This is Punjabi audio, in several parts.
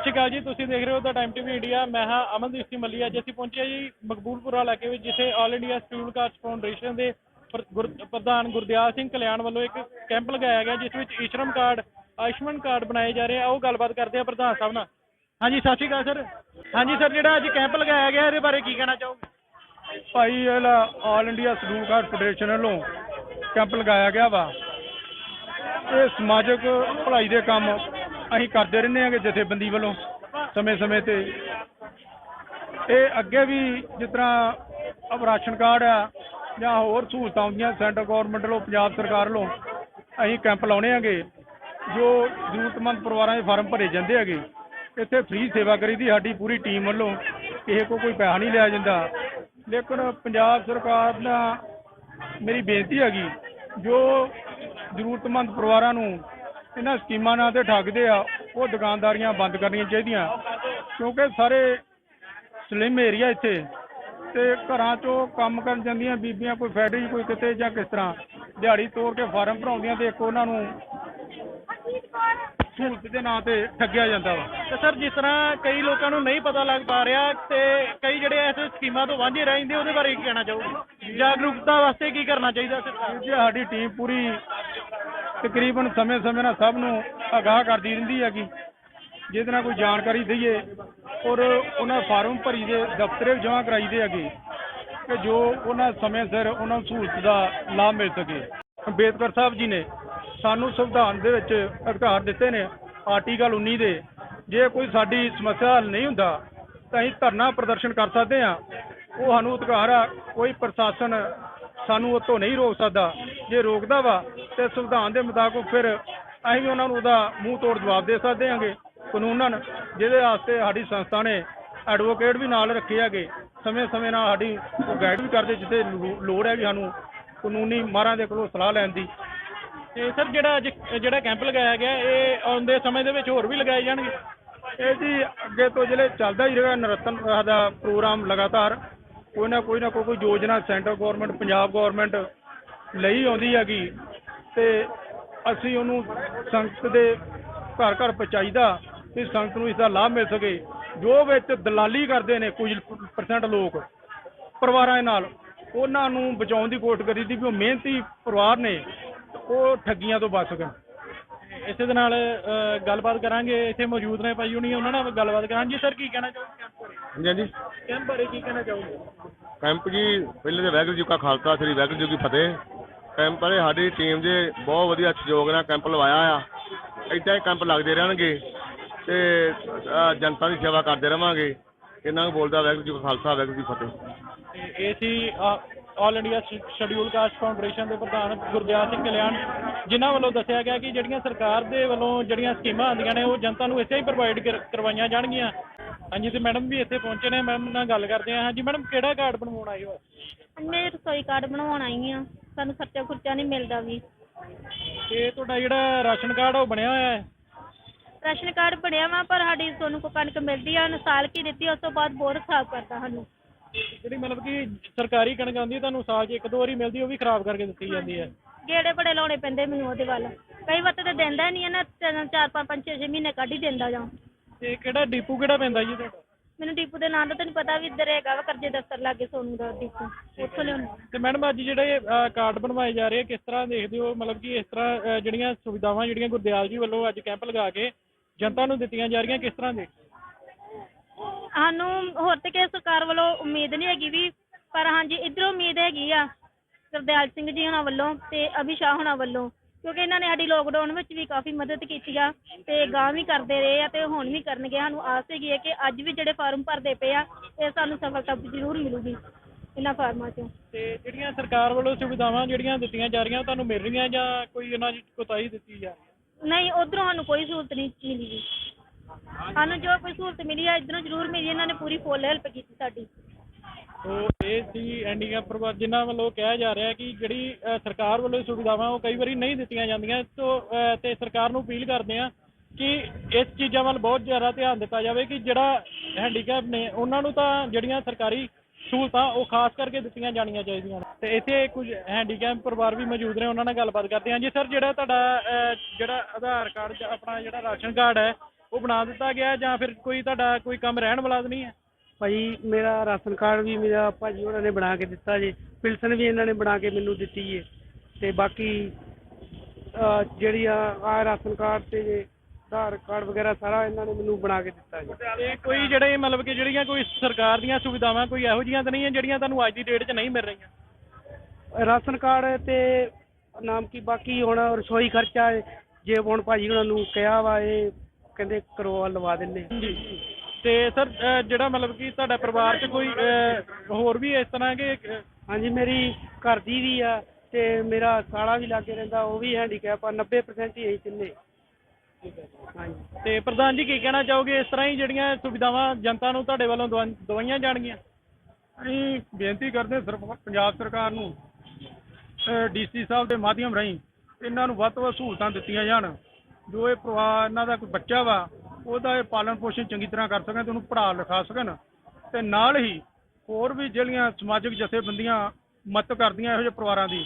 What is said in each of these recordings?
ਸ਼੍ਰੀ ਅਕਾਲ ਜੀ, ਤੁਸੀਂ ਦੇਖ ਰਹੇ ਹੋ ਦਾ ਟਾਈਮ ਟੀਵੀ ਇੰਡੀਆ ਮੈਂ ਹਾਂ ਅਮਨਦੀਪ ਸਿੰਘ ਮੱਲੀ ਅੱਜ ਅਸੀਂ ਪਹੁੰਚੇ ਜੀ ਮਕਬੂਲਪੁਰਾ ਇਲਾਕੇ ਵਿੱਚ, ਜਿੱਥੇ all India student caste foundation ਦੇ ਪ੍ਰਧਾਨ ਗੁਰਦਿਆਲ ਸਿੰਘ ਕਲਿਆਣ ਵੱਲੋਂ ਇੱਕ ਕੈਂਪ ਲਗਾਇਆ ਗਿਆ, ਜਿਸ ਵਿੱਚ ਈਸ਼ਰਮ ਕਾਰਡ ਆਯੁਸ਼ਮਾਨ ਕਾਰਡ ਬਣਾਏ ਜਾ ਰਹੇ ਆ। ਉਹ ਗੱਲਬਾਤ ਕਰਦੇ ਆ ਪ੍ਰਧਾਨ ਸਾਹਿਬ ਨਾਲ। ਹਾਂਜੀ, ਸਤਿ ਸ਼੍ਰੀ ਅਕਾਲ, ਸਰ। ਹਾਂਜੀ, ਸਰ, ਜਿਹੜਾ ਅੱਜ ਕੈਂਪ ਲਗਾਇਆ ਗਿਆ, ਇਹਦੇ ਬਾਰੇ ਕੀ ਕਹਿਣਾ ਚਾਹੋਗੇ? ਭਾਈ, ਇਹ all India schedule caste federation ਵੱਲੋਂ ਕੈਂਪ ਲਗਾਇਆ ਗਿਆ ਵਾ। ਇਹ ਸਮਾਜਿਕ ਭਲਾਈ ਦੇ ਕੰਮ ਅਸੀਂ ਕਰਦੇ ਰਹਿੰਦੇ ਹਾਂਗੇ ਜਥੇਬੰਦੀ ਵੱਲੋਂ ਸਮੇਂ-ਸਮੇਂ ਤੇ। ਇਹ ਅੱਗੇ ਵੀ ਜਿਸ ਤਰ੍ਹਾਂ ਰਾਸ਼ਨ ਕਾਰਡ ਆ ਜਾਂ ਹੋਰ ਸਹੂਲਤਾਂ ਹੁੰਦੀਆਂ, ਸੈਂਟਰ ਗਵਰਨਮੈਂਟ ਵੱਲੋਂ, ਪੰਜਾਬ ਸਰਕਾਰ ਵੱਲੋਂ, ਅਸੀਂ ਕੈਂਪ ਲਾਉਣੇ ਹਾਂਗੇ, ਜੋ ਜ਼ਰੂਰਤਮੰਦ ਪਰਿਵਾਰਾਂ ਦੇ ਫਾਰਮ ਭਰੇ ਜਾਂਦੇ ਹੈਗੇ। ਇੱਥੇ ਫ੍ਰੀ ਸੇਵਾ ਕਰੀਦੀ ਸਾਡੀ ਪੂਰੀ ਟੀਮ ਵੱਲੋਂ, ਕਿਸੇ ਕੋ ਕੋਈ ਪੈਸਾ ਨਹੀਂ ਲਿਆ ਜਾਂਦਾ। ਲੇਕਿਨ ਪੰਜਾਬ ਸਰਕਾਰ ਦਾ ਮੇਰੀ ਬੇਨਤੀ ਹੈਗੀ, ਜੋ ਜ਼ਰੂਰਤਮੰਦ ਪਰਿਵਾਰਾਂ ਨੂੰ ਇਹਨਾਂ ਸਕੀਮਾਂ ਨਾਲ ਤੇ ਠੱਗਦੇ ਆ ਉਹ ਦੁਕਾਨਦਾਰੀਆਂ ਬੰਦ ਕਰਨੀਆਂ ਚਾਹੀਦੀਆਂ। ਕਿਉਂਕਿ ਸਾਰੇ ਸਲਿਮ ਏਰੀਆ ਇੱਥੇ ਤੇ ਘਰਾਂ 'ਚੋਂ ਕੰਮ ਕਰਨ ਜਾਂਦੀਆਂ ਬੀਬੀਆਂ ਕੋਈ ਫੈਕਟਰੀ ਕੋਈ ਕਿਤੇ ਜਾਂ ਕਿਸ ਤਰ੍ਹਾਂ ਦਿਹਾੜੀ ਤੋੜ ਕੇ ਫਾਰਮ ਭਰਾਉਂਦੀਆਂ ਤੇ ਇੱਕ ਉਹਨਾਂ ਨੂੰ ਸਹੂਲਤ ਦੇ ਨਾਂ ਤੇ ਠੱਗਿਆ ਜਾਂਦਾ ਵਾ। ਤੇ ਸਰ ਜਿਸ ਤਰ੍ਹਾਂ ਕਈ ਲੋਕਾਂ ਨੂੰ ਨਹੀਂ ਪਤਾ ਲੱਗ ਪਾ ਰਿਹਾ ਤੇ ਕਈ ਜਿਹੜੇ ਐਸੇ ਸਕੀਮਾਂ ਤੋਂ ਵਾਂਝੇ ਰਹਿ ਜਾਂਦੇ ਉਹਦੇ ਬਾਰੇ ਕੀ ਕਹਿਣਾ ਚਾਹੋਗੇ? ਜਾਗਰੂਕਤਾ ਵਾਸਤੇ ਕੀ ਕਰਨਾ ਚਾਹੀਦਾ? ਜੀ ਸਾਡੀ ਟੀਮ ਪੂਰੀ ਤਕਰੀਬਨ ਸਮੇਂ-ਸਮੇਂ ਨਾਲ ਸਭ ਨੂੰ ਆਗਾਹ ਕਰਦੀ ਰਹਿੰਦੀ ਹੈਗੀ। ਜਿਹਦੇ ਨਾਲ ਕੋਈ ਜਾਣਕਾਰੀ ਦਈਏ ਔਰ ਉਹਨਾਂ ਫਾਰਮ ਭਰੀ ਦੇ ਦਫ਼ਤਰੇ ਜਮ੍ਹਾਂ ਕਰਾਈਦੇ ਹੈਗੇ ਕਿ ਜੋ ਉਹਨਾਂ ਸਮੇਂ ਸਿਰ ਉਹਨਾਂ ਨੂੰ ਸਹੂਲਤ ਦਾ ਲਾਭ ਮਿਲ ਸਕੇ। ਅੰਬੇਦਕਰ ਸਾਹਿਬ ਜੀ ਨੇ ਸਾਨੂੰ ਸੰਵਿਧਾਨ ਦੇ ਵਿੱਚ ਅਧਿਕਾਰ ਦਿੱਤੇ ਨੇ ਆਰਟੀਕਲ 19 ਦੇ। ਜੇ ਕੋਈ ਸਾਡੀ ਸਮੱਸਿਆ ਹੱਲ ਨਹੀਂ ਹੁੰਦਾ, ਤਾਂ ਅਸੀਂ ਧਰਨਾ ਪ੍ਰਦਰਸ਼ਨ ਕਰ ਸਕਦੇ ਹਾਂ। ਉਹ ਸਾਨੂੰ ਅਧਿਕਾਰ ਆ, ਕੋਈ ਪ੍ਰਸ਼ਾਸਨ ਸਾਨੂੰ ਉਹ ਤੋਂ ਨਹੀਂ ਰੋਕ ਸਕਦਾ। ਜੇ ਰੋਕਦਾ ਵਾ ਤੇ ਸੰਵਿਧਾਨ ਦੇ ਮੁਤਾਬਕ ਫਿਰ ਅਸੀਂ ਵੀ ਉਹਨਾਂ ਨੂੰ ਉਹਦਾ ਮੂੰਹ ਤੋੜ ਜਵਾਬ ਦੇ ਸਕਦੇ ਹਾਂਗੇ। ਕਾਨੂੰਨਨ ਜਿਹਦੇ ਵਾਸਤੇ ਸਾਡੀ ਸੰਸਥਾ ਨੇ ਐਡਵੋਕੇਟ ਵੀ ਨਾਲ ਰੱਖੇ ਹੈਗੇ। ਸਮੇਂ-ਸਮੇਂ ਨਾਲ ਸਾਡੀ ਉਹ ਗਾਈਡ ਵੀ ਕਰਦੇ ਜਿੱਥੇ ਲੋੜ ਹੈ ਵੀ ਸਾਨੂੰ ਕਾਨੂੰਨੀ ਮਾਹਰਾਂ ਦੇ ਕੋਲੋਂ ਸਲਾਹ ਲੈਣ ਦੀ। ਤੇ ਸਰ ਜਿਹੜਾ ਅੱਜ ਜਿਹੜਾ ਕੈਂਪ ਲਗਾਇਆ ਗਿਆ ਇਹ ਆਉਂਦੇ ਸਮੇਂ ਦੇ ਵਿੱਚ ਹੋਰ ਵੀ ਲਗਾਏ ਜਾਣਗੇ? ਇਹ ਜੀ ਅੱਗੇ ਤੋਂ ਜਿਹੜੇ ਚੱਲਦਾ ਹੀ ਰਹੇਗਾ ਨਰਤਨ ਦਾ ਪ੍ਰੋਗਰਾਮ ਲਗਾਤਾਰ। ਕੋਈ ਨਾ ਕੋਈ ਨਾ ਕੋਈ ਕੋਈ ਯੋਜਨਾ ਸੈਂਟਰ ਗਵਰਨਮੈਂਟ ਪੰਜਾਬ ਗਵਰਨਮੈਂਟ ਲਈ ਆਉਂਦੀ ਹੈਗੀ ਤੇ ਅਸੀਂ ਉਹਨੂੰ ਸੰਗਤ ਦੇ ਘਰ ਘਰ ਪਹੁੰਚਾਈਦਾ ਕਿ ਸੰਗਤ ਨੂੰ ਇਸ ਦਾ ਲਾਭ ਮਿਲ ਸਕੇ ਜੋ ਵਿੱਚ ਦਲਾਲੀ ਕਰਦੇ ਨੇ ਕੁਝ ਪਰਸੈਂਟ ਲੋਕ ਪਰਿਵਾਰਾਂ ਦੇ ਨਾਲ ਉਹਨਾਂ ਨੂੰ ਬਚਾਉਣ ਦੀ ਕੋਸ਼ਿਸ਼ ਕਰੀਦੀ ਵੀ ਉਹ ਮਿਹਨਤੀ ਪਰਿਵਾਰ ਨੇ ਉਹ ਠੱਗੀਆਂ ਤੋਂ ਬਚ ਸਕਣ। ਇਸੇ ਦੇ ਨਾਲ ਗੱਲਬਾਤ ਕਰਾਂਗੇ ਇੱਥੇ ਮੌਜੂਦ ਨੇ ਭਾਈ ਹੁਣੀ ਉਹਨਾਂ ਨਾਲ ਗੱਲਬਾਤ ਕਰਾਂਗੇ। ਸਰ ਕੀ ਕਹਿਣਾ ਚਾਹੋਗੇ ਹਾਂਜੀ ਹਾਂਜੀ। ਕੈਂਪ ਬਾਰੇ ਕੀ ਕਹਿਣਾ ਚਾਹੋਗੇ? ਕੈਂਪ ਜੀ ਪਹਿਲੇ ਤੇ ਵਾਹਿਗੁਰੂ ਜੀ ਕਾ ਖਾਲਸਾ ਸ੍ਰੀ ਵਾਹਿਗੁਰੂ ਜੀ ਕੀ ਫਤਿਹ। ਕੈਂਪ ਵਾਲੇ ਸਾਡੀ ਟੀਮ ਦੇ ਬਹੁਤ ਵਧੀਆ ਸਹਿਯੋਗ ਨਾਲ ਕੈਂਪ ਲਵਾਇਆ ਆ। ਏਦਾਂ ਹੀ ਕੈਂਪ ਲੱਗਦੇ ਰਹਿਣਗੇ ਤੇ ਅਹ, ਜਨਤਾ ਦੀ ਸੇਵਾ ਕਰਦੇ ਰਵਾਂਗੇ। ਇਹਨਾਂ ਨੂੰ ਬੋਲਦਾ ਵਾਹਿਗੁਰੂ ਜੀ ਕਾ ਖਾਲਸਾ ਵਾਹਿਗੁਰੂ ਜੀ ਕੀ ਫਤਿਹ। ਤੇ ਇਹ ਸੀ all India schedule caste foundation ਦੇ ਪ੍ਰਧਾਨ ਗੁਰਦਿਆਲ ਸਿੰਘ ਕਲਿਆਣ ਜਿਨ੍ਹਾਂ ਵੱਲੋਂ ਦੱਸਿਆ ਗਿਆ ਕਿ ਜਿਹੜੀਆਂ ਸਰਕਾਰ ਦੇ ਵੱਲੋਂ ਜਿਹੜੀਆਂ ਸਕੀਮਾਂ ਆਉਂਦੀਆਂ ਨੇ ਉਹ ਜਨਤਾ ਨੂੰ ਇੱਥੇ ਹੀ ਪ੍ਰੋਵਾਈਡ ਕਰਵਾਈਆਂ ਜਾਣਗੀਆਂ। ਹਾਂਜੀ ਤੇ ਮੈਡਮ ਵੀ ਇੱਥੇ ਪਹੁੰਚੇ ਨੇ ਮੈਮ ਨਾਲ ਗੱਲ ਕਰਦੇ ਹਾਂ। ਹਾਂਜੀ ਮੈਡਮ ਕਿਹੜਾ ਕਾਰਡ ਬਣਵਾਉਣ ਆਏ ਹੋ? ਮੈਂ ਰਸੋਈ ਕਾਰਡ ਬਣਵਾਉਣ ਆਈ ਆ ਸਾਨੂੰ ਖਰਚਾ ਖੁਰਚਾ ਨਹੀਂ ਮਿਲਦਾ ਵੀ। ਤੇ ਤੁਹਾਡਾ ਜਿਹੜਾ ਰਾਸ਼ਨ ਕਾਰਡ ਉਹ ਬਣਿਆ ਹੋਇਆ ਹੈ? ਰਾਸ਼ਨ ਕਾਰਡ ਬਣਿਆ ਵਾ ਪਰ ਸਾਡੀ ਸੋਨੂੰ ਕੋ ਕਣਕ ਮਿਲਦੀ ਆ ਉਹਨੇ ਸਾਲ ਕੀ ਦਿੱਤੀ ਉਸ ਤੋਂ ਬਾਅਦ ਬਹੁਤ ਖਰਾਬ ਕਰਤਾ ਸਾਨੂੰ। ਜਿਹੜੀ ਮਤਲਬ ਕਿ ਸਰਕਾਰੀ ਕਣਕ ਆਉਂਦੀ ਹੈ ਤੁਹਾਨੂੰ ਸਾਲ 'ਚ ਇੱਕ ਦੋ ਵਾਰੀ ਮਿਲਦੀ ਉਹ ਵੀ ਖਰਾਬ ਕਰਕੇ ਦਿੱਤੀ ਜਾਂਦੀ ਹੈ। ਗੇੜੇ ਬੜੇ ਲਾਉਣੇ ਪੈਂਦੇ ਮੈਨੂੰ ਉਹਦੇ ਵੱਲ। ਕਈ ਵਾਰ ਤੇ ਦਿੰਦਾ ਨਹੀਂ ਹੈ ਨਾ ਤਿੰਨ ਚਾਰ ਪੰਜ ਪੰਜ ਛੇ ਛੇ ਮਹੀਨੇ ਕੱਢ ਹੀ ਦਿੰਦਾ ਜਾਂ। ਤੇ ਕਿਹੜਾ ਡੀਪੂ ਕਿਹੜਾ ਪੈਂਦਾ ਜੀ ਤੁਹਾਡਾ? ਮੈਨੂੰ ਡੀਪੂ ਦੇ ਨਾਂ ਦਾ ਤੈਨੂੰ ਪਤਾ ਵੀ ਇੱਧਰ ਹੈਗਾ ਵਾ ਕਰਜ਼ੇ ਦਫ਼ਤਰ ਲਾਗੇ ਸੋਨੂੰ ਦਾ ਡੀਪੂ ਉੱਥੋਂ ਲਿਆਉਂਦਾ। ਤੇ ਮੈਡਮ ਅੱਜ ਜਿਹੜੇ ਅਹ, ਕਾਰਡ ਬਣਵਾਏ ਜਾ ਰਹੇ ਆ ਕਿਸ ਤਰ੍ਹਾਂ ਦੇਖਦੇ ਹੋ? ਮਤਲਬ ਕਿ ਇਸ ਤਰ੍ਹਾਂ ਅਹ, ਜਿਹੜੀਆਂ ਸੁਵਿਧਾਵਾਂ ਜਿਹੜੀਆਂ ਗੁਰਦਿਆਲ ਜੀ ਵੱਲੋਂ ਅੱਜ ਕੈਂਪ ਲਗਾ ਕੇ ਜਨਤਾ ਨੂੰ ਦਿੱਤੀਆਂ ਜਾ ਰਹੀਆਂ ਕਿਸ ਤਰ੍ਹਾਂ ਦੇ? ਸਾਨੂੰ ਹੋਰ ਤੇ ਕਿਸੇ ਸਰਕਾਰ ਵੱਲੋਂ ਉਮੀਦ ਨਹੀਂ ਹੈਗੀ ਵੀ ਪਰ ਹਾਂਜੀ ਇੱਧਰੋਂ ਉਮੀਦ ਹੈਗੀ ਆ ਗੁਰਦਿਆਲ ਸਿੰਘ ਜੀ ਹੁਣਾਂ ਵੱਲੋਂ ਤੇ ਅਭੀ ਸ਼ਾਹ ਹੁਣਾਂ ਵੱਲੋਂ। ਕਿਉਂਕਿ ਇਹਨਾਂ ਨੇ ਸਾਡੀ ਲੋਕਡਾਊਨ ਵਿੱਚ ਵੀ ਕਾਫੀ ਮਦਦ ਕੀਤੀ ਆ ਤੇ ਗਾਂ ਵੀ ਕਰਦੇ ਰਹੇ ਆ ਤੇ ਹੁਣ ਵੀ ਕਰਨਗੇ। ਸਾਨੂੰ ਆਸ ਹੈਗੀ ਹੈ ਕਿ ਅੱਜ ਵੀ ਜਿਹੜੇ ਫਾਰਮ ਭਰਦੇ ਪਏ ਆ ਇਹ ਸਾਨੂੰ ਸਫਲਤਾ ਜ਼ਰੂਰ ਮਿਲੂਗੀ ਇਹਨਾਂ ਫਾਰਮਾਂ 'ਚੋਂ। ਤੇ ਜਿਹੜੀਆਂ ਸਰਕਾਰ ਵੱਲੋਂ ਸੁਵਿਧਾਵਾਂ ਜਿਹੜੀਆਂ ਦਿੱਤੀਆਂ ਜਾ ਰਹੀਆਂ ਉਹ ਤੁਹਾਨੂੰ ਮਿਲ ਰਹੀਆਂ ਜਾਂ ਕੋਈ ਇਹਨਾਂ 'ਚ ਕੋਤਾਹੀ ਦਿੱਤੀ ਜਾ ਰਹੀ ਹੈ? ਨਹੀਂ ਉਧਰੋਂ ਸਾਨੂੰ ਕੋਈ ਸਹੂਲਤ ਨਹੀਂ ਮਿਲੀ ਜੀ ਸਾਨੂੰ ਜੋ ਕੋਈ ਸਹੂਲਤ ਮਿਲੀ ਆ ਇੱਧਰੋਂ ਜ਼ਰੂਰ ਮਿਲੀ। ਇਹਨਾਂ ਨੇ ਪੂਰੀ ਫੁੱਲ ਹੈਲਪ ਕੀਤੀ ਸਾਡੀ। ਤੋ ਇਹ ਸੀ ਐਂਡੀਕੈਪ ਪਰਿਵਾਰ ਜਿਨ੍ਹਾਂ ਵੱਲੋਂ ਕਿਹਾ ਜਾ ਰਿਹਾ ਕਿ ਜਿਹੜੀ ਸਰਕਾਰ ਵੱਲੋਂ ਸੁਵਿਧਾਵਾਂ ਉਹ ਕਈ ਵਾਰੀ ਨਹੀਂ ਦਿੱਤੀਆਂ ਜਾਂਦੀਆਂ। ਸੋ ਤੇ ਸਰਕਾਰ ਨੂੰ ਅਪੀਲ ਕਰਦੇ ਆ ਕਿ ਇਸ ਚੀਜ਼ਾਂ ਵੱਲ ਬਹੁਤ ਜ਼ਿਆਦਾ ਧਿਆਨ ਦਿੱਤਾ ਜਾਵੇ ਕਿ ਜਿਹੜਾ ਹੈਂਡੀਕੈਪ ਨੇ, ਉਹਨਾਂ ਨੂੰ ਤਾਂ ਜਿਹੜੀਆਂ ਸਰਕਾਰੀ ਸਹੂਲਤਾਂ ਉਹ ਖਾਸ ਕਰਕੇ ਦਿੱਤੀਆਂ ਜਾਣੀਆਂ ਚਾਹੀਦੀਆਂ ਨੇ। ਤੇ ਇੱਥੇ ਕੁਝ ਹੈਂਡੀਕੈਪ ਪਰਿਵਾਰ ਵੀ ਮੌਜੂਦ ਨੇ, ਉਹਨਾਂ ਨਾਲ ਗੱਲਬਾਤ ਕਰਦੇ ਹਾਂ ਜੀ। ਸਰ, ਜਿਹੜਾ ਤੁਹਾਡਾ ਜਿਹੜਾ ਆਧਾਰ ਕਾਰਡ ਜਾਂ ਆਪਣਾ ਜਿਹੜਾ ਰਾਸ਼ਨ ਕਾਰਡ ਹੈ, ਉਹ ਬਣਾ ਦਿੱਤਾ ਗਿਆ ਜਾਂ ਫਿਰ ਕੋਈ ਤੁਹਾਡਾ ਕੋਈ ਕੰਮ ਰਹਿਣ ਵਾਲਾ ਨਹੀਂ ਹੈ? ਭਾਈ ਮੇਰਾ ਰਾਸ਼ਨ ਕਾਰਡ ਵੀ ਮੇਰਾ ਭਾਜੀ ਉਹਨਾਂ ਨੇ ਬਣਾ ਕੇ ਦਿੱਤਾ ਜੀ। ਪਿਲਸਨ ਵੀ ਇਹਨਾਂ ਨੇ ਬਣਾ ਕੇ ਮੈਨੂੰ ਦਿੱਤੀ ਹੈ ਤੇ ਬਾਕੀ ਅਹ, ਜਿਹੜੀ ਆ ਆ ਰਾਸ਼ਨ ਕਾਰਡ ਤੇ ਜੇ ਆਧਾਰ ਕਾਰਡ ਵਗੈਰਾ ਸਾਰਾ ਇਹਨਾਂ ਨੇ ਮੈਨੂੰ ਬਣਾ ਕੇ ਦਿੱਤਾ ਜੀ। ਤੇ ਕੋਈ ਜਿਹੜੇ ਮਤਲਬ ਕਿ ਜਿਹੜੀਆਂ ਕੋਈ ਸਰਕਾਰ ਦੀਆਂ ਸੁਵਿਧਾਵਾਂ ਕੋਈ ਇਹੋ ਜਿਹੀਆਂ ਤਾਂ ਨਹੀਂ ਹੈ ਜਿਹੜੀਆਂ ਤੁਹਾਨੂੰ ਅੱਜ ਦੀ ਡੇਟ 'ਚ ਨਹੀਂ ਮਿਲ ਰਹੀਆਂ? ਰਾਸ਼ਨ ਕਾਰਡ ਤੇ ਨਾਮ ਕੀ ਬਾਕੀ ਹੁਣ ਰਸੋਈ ਖਰਚਾ ਹੈ, ਜੇ ਹੁਣ ਭਾਜੀ ਉਹਨਾਂ ਨੂੰ ਕਿਹਾ ਵਾ ਇਹ ਕਹਿੰਦੇ ਕਰਵਾ ਲਵਾ ਦਿੰਦੇ। ਜੀ। ਤੇ ਸਰ ਜਿਹੜਾ ਮਤਲਬ ਕਿ ਤੁਹਾਡਾ ਪਰਿਵਾਰ 'ਚ ਕੋਈ ਹੋਰ ਵੀ ਇਸ ਤਰ੍ਹਾਂ ਕਿ ਹਾਂਜੀ ਮੇਰੀ ਘਰ ਦੀ ਵੀ ਆ ਤੇ ਮੇਰਾ ਸਾਲਾ ਵੀ ਲਾਗੇ ਰਹਿੰਦਾ ਉਹ ਵੀ ਹੈਂਡੀਕੈਪ ਆ 90% ਹੀ ਅਸੀਂ ਤਿੰਨੇ। ਹਾਂਜੀ। ਤੇ ਪ੍ਰਧਾਨ ਜੀ ਕੀ ਕਹਿਣਾ ਚਾਹੋਗੇ ਇਸ ਤਰ੍ਹਾਂ ਹੀ ਜਿਹੜੀਆਂ ਸੁਵਿਧਾਵਾਂ ਜਨਤਾ ਨੂੰ ਤੁਹਾਡੇ ਵੱਲੋਂ ਦਵਾ- ਦਵਾਈਆਂ ਜਾਣਗੀਆਂ? ਅਸੀਂ ਬੇਨਤੀ ਕਰਦੇ ਹਾਂ ਸਰਪ- ਪੰਜਾਬ ਸਰਕਾਰ ਨੂੰ ਡੀਸੀ ਸਾਹਿਬ ਦੇ ਮਾਧਿਅਮ ਰਾਹੀਂ ਇਹਨਾਂ ਨੂੰ ਵੱਧ ਤੋਂ ਵੱਧ ਸਹੂਲਤਾਂ ਦਿੱਤੀਆਂ ਜਾਣ। ਜੋ ਇਹ ਪਰਿਵਾਰ ਇਹਨਾਂ ਦਾ ਕੋਈ ਬੱਚਾ ਵਾ ਉਹਦਾ ਇਹ ਪਾਲਣ ਪੋਸ਼ਣ ਚੰਗੀ ਤਰ੍ਹਾਂ ਕਰ ਸਕਣ ਤੇ ਉਹਨੂੰ ਪੜ੍ਹਾ ਲਿਖਾ ਸਕਣ ਤੇ ਨਾਲ ਹੀ ਹੋਰ ਵੀ ਜਿਹੜੀਆਂ ਸਮਾਜਿਕ ਜਥੇਬੰਦੀਆਂ ਮਦਦ ਕਰਦੀਆਂ ਇਹੋ ਜਿਹੇ ਪਰਿਵਾਰਾਂ ਦੀ,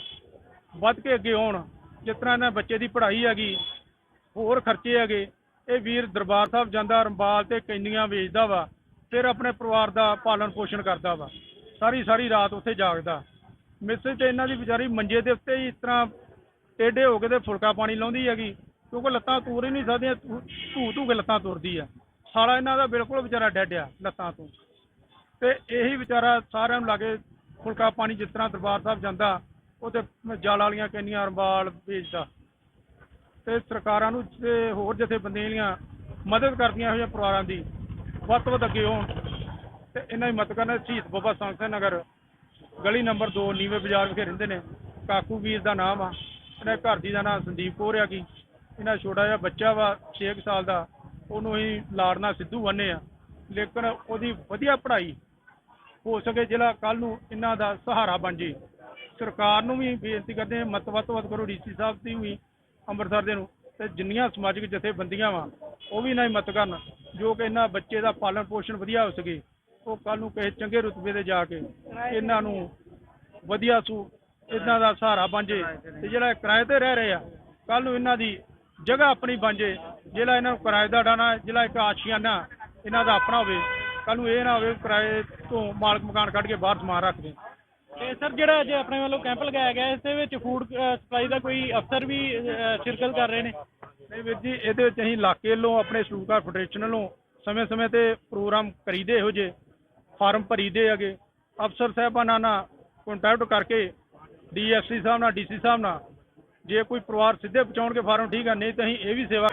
ਵੱਧ ਕੇ ਅੱਗੇ ਆਉਣ, ਜਿਸ ਤਰ੍ਹਾਂ ਇਹਨਾਂ ਬੱਚੇ ਦੀ ਪੜ੍ਹਾਈ ਹੈਗੀ, ਹੋਰ ਖਰਚੇ ਹੈਗੇ, ਇਹ ਵੀਰ ਦਰਬਾਰ ਸਾਹਿਬ ਜਾਂਦਾ, ਰੰਬਾਲ ਤੇ ਕੈਨੀਆਂ ਵੇਚਦਾ ਵਾ, ਫਿਰ ਆਪਣੇ ਪਰਿਵਾਰ ਦਾ ਪਾਲਣ ਪੋਸ਼ਣ ਕਰਦਾ ਵਾ, ਸਾਰੀ ਸਾਰੀ ਰਾਤ ਉੱਥੇ ਜਾਗਦਾ। ਮਿਸਿਸ ਤੇ ਇਹਨਾਂ ਦੀ ਵਿਚਾਰੀ ਮੰਜੇ ਦੇ ਉੱਤੇ ਹੀ ਇਸ ਤਰ੍ਹਾਂ ਟੇਢੇ ਹੋ ਕੇ ਤੇ ਫੁਲਕਾ ਪਾਣੀ ਲਾਉਂਦੀ ਹੈਗੀ ਕਿਉਂਕਿ ਲੱਤਾਂ ਤੂਰ ਹੀ ਨਹੀਂ ਸਕਦੀਆਂ, ਧੂ ਧੂ ਧੂ ਕੇ ਲੱਤਾਂ ਤੁਰਦੀ ਆ। ਸਾਲਾ ਇਹਨਾਂ ਦਾ ਬਿਲਕੁਲ ਵਿਚਾਰਾ ਡੈਡ ਆ ਲੱਤਾਂ ਤੋਂ। ਤੇ ਇਹੀ ਵਿਚਾਰਾ ਸਾਰਿਆਂ ਨੂੰ ਲਾਗੇ ਫੁਲਕਾ ਪਾਣੀ ਜਿਸ ਤਰ੍ਹਾਂ ਦਰਬਾਰ ਸਾਹਿਬ ਜਾਂਦਾ, ਉਹ ਤੇ ਜਾਲ ਵਾਲੀਆਂ ਕੈਨੀਆਂ ਰੰਬਾਲ ਵੇਚਦਾ ਤੇ ਸਰਕਾਰਾਂ ਨੂੰ ਤੇ ਹੋਰ ਜਥੇਬੰਦੀਆਂ ਜਿਹੜੀਆਂ ਮਦਦ ਕਰਦੀਆਂ ਇਹੋ ਜਿਹੇ ਪਰਿਵਾਰਾਂ ਦੀ, ਵੱਧ ਤੋਂ ਵੱਧ ਅੱਗੇ ਆਉਣ ਤੇ ਇਹਨਾਂ ਦੀ ਮਦਦ ਕਰਨਾ ਸ਼ਹੀਦ ਬਾਬਾ ਸੰਤ ਸਿੰਘ ਨਗਰ, ਗਲੀ ਨੰਬਰ 2 ਨੀਵੇਂ ਬਾਜ਼ਾਰ ਵਿਖੇ ਰਹਿੰਦੇ ਨੇ। ਕਾਕੂ ਵੀਰ ਦਾ ਨਾਮ ਆ, ਇਹਨਾਂ ਘਰ ਦੀ ਦਾ ਨਾਮ ਸੰਦੀਪ ਕੌਰ ਆ ਕੀ। ਇਹਨਾਂ ਛੋਟਾ ਜਿਹਾ ਬੱਚਾ ਵਾ 6 ਸਾਲ ਦਾ, ਉਹਨੂੰ ਹੀ ਲਾੜਨਾ ਸਿੱਧੂ ਬੰਨੇ ਆ। ਲੇਕਿਨ ਉਹਦੀ ਵਧੀਆ ਪੜ੍ਹਾਈ ਹੋ ਸਕੇ, ਜਿਹੜਾ ਕੱਲ ਨੂੰ ਇਹਨਾਂ ਦਾ ਸਹਾਰਾ ਬਣ ਜੇ। ਸਰਕਾਰ ਨੂੰ ਵੀ ਬੇਨਤੀ ਕਰਦੇ ਹਾਂ, ਮਤ ਵੱਧ ਤੋਂ ਵੱਧ ਕਰੋ ਡੀਸੀ ਸਾਹਿਬ ਦੀ ਵੀ, ਅੰਮ੍ਰਿਤਸਰ ਦੇ ਨੂੰ। ਤੇ ਜਿੰਨੀਆਂ ਸਮਾਜਿਕ ਜਥੇਬੰਦੀਆਂ ਵਾ, ਉਹ ਵੀ ਇਹਨਾਂ ਦੀ ਮਦਦ ਕਰਨ, ਜੋ ਕਿ ਇਹਨਾਂ ਬੱਚੇ ਦਾ ਪਾਲਣ ਪੋਸ਼ਣ ਵਧੀਆ ਹੋ ਸਕੇ। ਉਹ ਕੱਲ ਨੂੰ ਕਿਸੇ ਚੰਗੇ ਰੁਤਬੇ ਤੇ ਜਾ ਕੇ ਇਹਨਾਂ ਨੂੰ ਵਧੀਆ ਸੂ ਇਹਨਾਂ ਦਾ ਸਹਾਰਾ ਬਣ ਜੇ। ਤੇ ਜਿਹੜਾ ਕਿਰਾਏ ਤੇ ਰਹਿ ਰਹੇ ਆ ਕੱਲ ਨੂੰ ਇਹਨਾਂ ਦੀ ਜਗ੍ਹਾ ਆਪਣੀ ਬਣ ਜੇ। ਜਿਹੜਾ ਇਹਨਾਂ ਨੂੰ ਕਿਰਾਏ ਦਾ ਡਾਣਾ ਜਿਹੜਾ ਇੱਕ ਆਸ਼ੀਆਨਾ ਇਹਨਾਂ ਦਾ ਆਪਣਾ ਹੋਵੇ। ਕੱਲ ਨੂੰ ਇਹ ਨਾ ਹੋਵੇ ਕਿਰਾਏ ਤੋਂ ਮਾਲਕ ਮਕਾਨ ਕੱਢ ਕੇ ਬਾਹਰ ਸਮਾਨ ਰੱਖ ਦੇ। ਤੇ ਸਰ ਜਿਹੜਾ ਅੱਜ ਆਪਣੇ ਵੱਲੋਂ ਕੈਂਪ ਲਗਾਇਆ ਗਿਆ ਇਸ ਦੇ ਵਿੱਚ ਫੂਡ ਸਪਲਾਈ ਦਾ ਕੋਈ ਅਫਸਰ ਵੀ ਸ਼ਿਰਕਤ ਕਰ ਰਹੇ ਨੇ? ਨਹੀਂ ਵੀਰ ਜੀ ਇਹਦੇ ਵਿੱਚ ਅਸੀਂ ਇਲਾਕੇ ਵੱਲੋਂ ਆਪਣੇ ਸਲੂਕਾ ਫੈਡਰੇਸ਼ਨ ਵੱਲੋਂ ਸਮੇਂ-ਸਮੇਂ ਤੇ ਪ੍ਰੋਗਰਾਮ ਕਰੀਦੇ ਇਹੋ ਜਿਹੇ ਫਾਰਮ ਭਰੀਦੇ ਹੈਗੇ। ਅਫਸਰ ਸਾਹਿਬਾਨਾਂ ਨਾਲ ਕੰਟੈਕਟ ਕਰਕੇ ਡੀਐਫਸੀ ਸਾਹਿਬ ਨਾਲ ਡੀਸੀ ਸਾਹਿਬ ਨਾਲ ਜੇ ਕੋਈ ਪਰਿਵਾਰ ਸਿੱਧੇ ਪਹੁੰਚਾਉਣਗੇ ਫਾਰਮ ਠੀਕ ਆ ਨਹੀਂ ਤਾਂ ਅਸੀਂ ਇਹ ਵੀ ਸੇਵਾ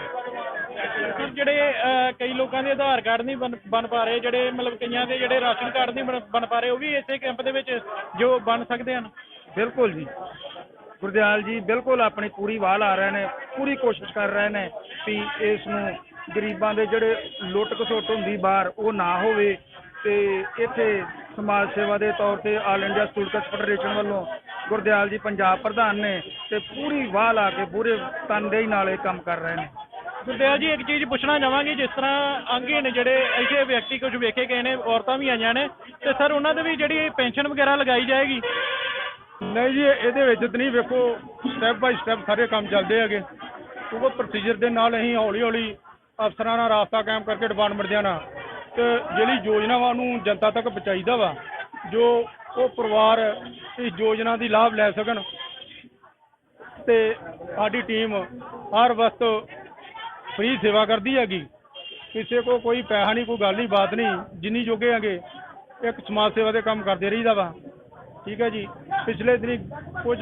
ਸਰ ਜਿਹੜੇ ਕਈ ਲੋਕਾਂ ਦੇ ਆਧਾਰ ਕਾਰਡ ਨਹੀਂ ਬਣ ਬਣ ਪਾ ਰਹੇ ਜਿਹੜੇ ਮਤਲਬ ਕਈਆਂ ਦੇ ਜਿਹੜੇ ਰਾਸ਼ਨ ਕਾਰਡ ਨਹੀਂ ਬਣ ਪਾ ਰਹੇ ਉਹ ਵੀ ਇਸੇ ਕੈਂਪ ਦੇ ਵਿੱਚ ਜੋ ਬਣ ਸਕਦੇ ਹਨ। ਬਿਲਕੁਲ ਜੀ। ਗੁਰਦਿਆਲ ਜੀ ਬਿਲਕੁਲ ਆਪਣੀ ਪੂਰੀ ਵਾਹ ਲਾ ਰਹੇ ਨੇ ਪੂਰੀ ਕੋਸ਼ਿਸ਼ ਕਰ ਰਹੇ ਨੇ ਵੀ ਇਸ ਨੂੰ ਗਰੀਬਾਂ ਦੇ ਜਿਹੜੇ ਲੁੱਟ ਖਸੁੱਟ ਹੁੰਦੀ ਬਾਹਰ ਉਹ ਨਾ ਹੋਵੇ ਤੇ ਇੱਥੇ ਸਮਾਜ ਸੇਵਾ ਦੇ ਤੌਰ ਤੇ ਆਲ ਇੰਡੀਆ ਸਟੂਡੈਂਟਸ ਫੈਡਰੇਸ਼ਨ ਵੱਲੋਂ ਗੁਰਦਿਆਲ ਜੀ ਪੰਜਾਬ ਪ੍ਰਧਾਨ ਨੇ ਤੇ ਪੂਰੀ ਵਾਹ ਲਾ ਕੇ ਪੂਰੇ ਤਨਦੇਹੀ ਨਾਲ ਇਹ ਕੰਮ ਕਰ ਰਹੇ ਨੇ। ਗੁਰਦੇਵ ਜੀ ਇੱਕ ਚੀਜ਼ ਪੁੱਛਣਾ ਚਾਹਾਂਗੇ ਜਿਸ ਤਰ੍ਹਾਂ ਅੰਗੇ ਨੇ ਜਿਹੜੇ ਇੱਥੇ ਵਿਅਕਤੀ ਕੁਝ ਵੇਖੇ ਗਏ ਨੇ ਔਰਤਾਂ ਵੀ ਆਈਆਂ ਨੇ ਤੇ ਸਰ ਉਹਨਾਂ ਦੇ ਵੀ ਜਿਹੜੀ ਪੈਨਸ਼ਨ ਵਗੈਰਾ ਲਗਾਈ ਜਾਏਗੀ? ਨਹੀਂ ਜੀ ਇਹਦੇ ਵਿੱਚ ਤਾਂ ਨਹੀਂ ਵੇਖੋ ਸਟੈਪ ਬਾਈ ਸਟੈਪ ਸਾਰੇ ਕੰਮ ਚੱਲਦੇ ਹੈਗੇ। ਕਿਉਂਕਿ ਪ੍ਰੋਸੀਜਰ ਦੇ ਨਾਲ ਅਸੀਂ ਹੌਲੀ ਹੌਲੀ ਅਫਸਰਾਂ ਨਾਲ ਰਾਸਤਾ ਕਾਇਮ ਕਰਕੇ ਡਿਪਾਰਟਮੈਂਟ ਦਿਆਂ ਨਾਲ। ਤੇ ਜਿਹੜੀ ਯੋਜਨਾ ਵਾ ਉਹਨੂੰ ਜਨਤਾ ਤੱਕ ਪਹੁੰਚਾਈਦਾ ਵਾ ਜੋ ਉਹ ਪਰਿਵਾਰ ਇਸ ਯੋਜਨਾ ਦੀ ਲਾਭ ਲੈ ਸਕਣ। ਤੇ ਸਾਡੀ ਟੀਮ ਹਰ ਵਕਤ ਫ੍ਰੀ ਸੇਵਾ ਕਰਦੀ ਹੈਗੀ। ਕਿਸੇ ਕੋ ਕੋਈ ਪੈਸਾ ਨਹੀਂ, ਕੋਈ ਗੱਲ ਨਹੀਂ, ਬਾਤ ਨਹੀਂ, ਜਿੰਨੀ ਜੋਗੇ ਹੈਗੇ, ਇੱਕ ਸਮਾਜ ਸੇਵਾ ਦੇ ਕੰਮ ਕਰਦੇ ਰਹੀਦਾ ਵਾ। ਠੀਕ ਹੈ ਜੀ। ਪਿਛਲੇ ਦਿਨੀ ਕੁਝ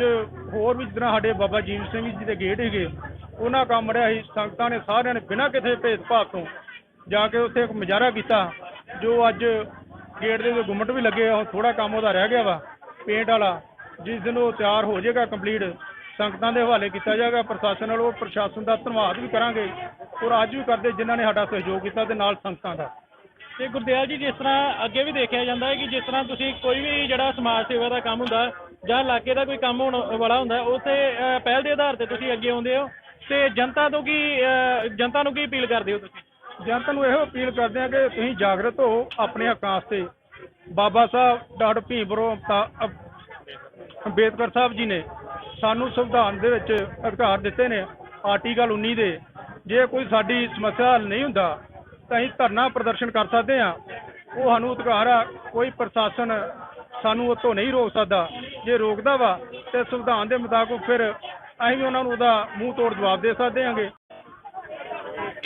ਹੋਰ ਵੀ ਜਿਸ ਤਰ੍ਹਾਂ ਸਾਡੇ ਬਾਬਾ ਜੀਵ ਸਿੰਘ ਜੀ ਦੇ ਗੇਟ ਹੈਗੇ ਉਹਨਾਂ ਕੰਮ ਰਿਹਾ ਸੀ, ਸੰਗਤਾਂ ਨੇ ਸਾਰਿਆਂ ਨੇ ਬਿਨਾਂ ਕਿਸੇ ਭੇਦਭਾਵ ਤੋਂ ਜਾ ਕੇ ਉੱਥੇ ਇੱਕ ਮੁਜ਼ਾਹਰਾ ਕੀਤਾ, ਜੋ ਅੱਜ ਗੇਟ ਦੇ ਉੱਤੇ ਗੁੰਮਟ ਵੀ ਲੱਗੇ ਆ ਥੋੜਾ ਕੰਮ ਉਹਦਾ ਰਹਿ ਗਿਆ ਵਾ, ਪੇਂਟ ਵਾਲਾ, ਜਿਸ ਦਿਨ ਉਹ ਤਿਆਰ ਹੋ ਜਾਏਗਾ ਕੰਪਲੀਟ ਸੰਗਤਾਂ ਦੇ ਹਵਾਲੇ ਕੀਤਾ ਜਾਏਗਾ, ਪ੍ਰਸ਼ਾਸਨ ਵੱਲੋਂ, ਪ੍ਰਸ਼ਾਸਨ ਦਾ ਧੰਨਵਾਦ ਵੀ ਕਰਾਂਗੇ ਔਰ ਅੱਜ ਵੀ ਕਰਦੇ ਜਿਨ੍ਹਾਂ ਨੇ ਸਾਡਾ ਸਹਿਯੋਗ ਕੀਤਾ ਤੇ ਨਾਲ ਸੰਗਤਾਂ ਦਾ। ਤੇ ਗੁਰਦੇਵ ਜੀ, ਜਿਸ ਤਰ੍ਹਾਂ ਅੱਗੇ ਵੀ ਦੇਖਿਆ ਜਾਂਦਾ ਹੈ ਕਿ ਜਿਸ ਤਰ੍ਹਾਂ ਤੁਸੀਂ ਕੋਈ ਵੀ ਜਿਹੜਾ ਸਮਾਜ ਸੇਵਾ ਦਾ ਕੰਮ ਹੁੰਦਾ ਜਾਂ ਇਲਾਕੇ ਦਾ ਕੋਈ ਕੰਮ ਹੋਣ ਵਾਲਾ ਹੁੰਦਾ, ਉਥੇ ਪਹਿਲ ਦੇ ਆਧਾਰ ਤੇ ਤੁਸੀਂ ਅੱਗੇ ਆਉਂਦੇ ਹੋ ਤੇ ਜਨਤਾ ਤੋਂ ਕੀ ਜਨਤਾ ਨੂੰ ਕੀ ਅਪੀਲ ਕਰਦੇ ਹੋ ਤੁਸੀਂ? ਜਨਤਾ ਨੂੰ ਇਹੋ ਅਪੀਲ ਕਰਦੇ ਹਾਂ ਕਿ ਤੁਸੀਂ ਜਾਗਰਤ ਹੋ ਆਪਣੇ ਹੱਕਾਂ ਵਾਸਤੇ। ਬਾਬਾ ਸਾਹਿਬ, ਡਾਕਟਰ ਭੀਮ ਰਾਓ ਅੰਬਾ- ਅੰਬੇਦਕਰ ਸਾਹਿਬ ਜੀ ਨੇ ਸਾਨੂੰ ਸੰਵਿਧਾਨ ਦੇ ਵਿੱਚ ਅਧਿਕਾਰ ਦਿੱਤੇ ਨੇ ਆਰਟੀਕਲ 19 ਦੇ। ਜੇ ਕੋਈ ਸਾਡੀ ਸਮੱਸਿਆ ਹੱਲ ਨਹੀਂ ਹੁੰਦਾ, ਤਾਂ ਅਸੀਂ ਧਰਨਾ ਪ੍ਰਦਰਸ਼ਨ ਕਰ ਸਕਦੇ ਹਾਂ। ਉਹ ਸਾਨੂੰ ਅਧਿਕਾਰ ਆ, ਕੋਈ ਪ੍ਰਸ਼ਾਸਨ ਸਾਨੂੰ ਉਹ ਤੋਂ ਨਹੀਂ ਰੋਕ ਸਕਦਾ। ਜੇ ਰੋਕਦਾ ਵਾ, ਤੇ ਸੰਵਿਧਾਨ ਦੇ ਮੁਤਾਬਕ ਫਿਰ ਅਸੀਂ ਵੀ ਉਹਨਾਂ ਨੂੰ ਉਹਦਾ ਮੂੰਹ ਤੋੜ ਜਵਾਬ ਦੇ ਸਕਦੇ ਹਾਂਗੇ।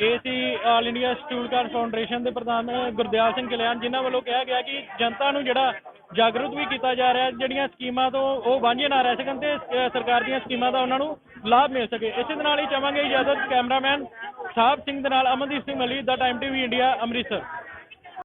ਇਹ ਸੀ ਆਲ ਇੰਡੀਆ ਸਟੂਲਕਾਰ ਫਾਊਂਡੇਸ਼ਨ ਦੇ ਪ੍ਰਧਾਨ ਗੁਰਦਿਆਲ ਸਿੰਘ ਕਲਿਆਣ ਜਿਨ੍ਹਾਂ ਵੱਲੋਂ ਕਿਹਾ ਗਿਆ ਕਿ ਜਨਤਾ ਨੂੰ ਜਿਹੜਾ ਜਾਗਰੂਕ ਵੀ ਕੀਤਾ ਜਾ ਰਿਹਾ ਜਿਹੜੀਆਂ ਸਕੀਮਾਂ ਤੋਂ ਉਹ ਵਾਂਝੇ ਨਾ ਰਹਿ ਸਕਣ ਤੇ ਸਰਕਾਰ ਦੀਆਂ ਸਕੀਮਾਂ ਦਾ ਉਹਨਾਂ ਨੂੰ ਲਾਭ ਮਿਲ ਸਕੇ। ਇਸੇ ਦੇ ਨਾਲ ਹੀ ਚਾਹਾਂਗੇ ਇਜਾਜ਼ਤ ਕੈਮਰਾਮੈਨ ਸਾਹਿਬ ਸਿੰਘ ਦੇ ਨਾਲ ਅਮਨਦੀਪ ਸਿੰਘ ਮਲੀ ਦਾ ਟਾਈਮ ਟੀਵੀ ਇੰਡੀਆ ਅੰਮ੍ਰਿਤਸਰ।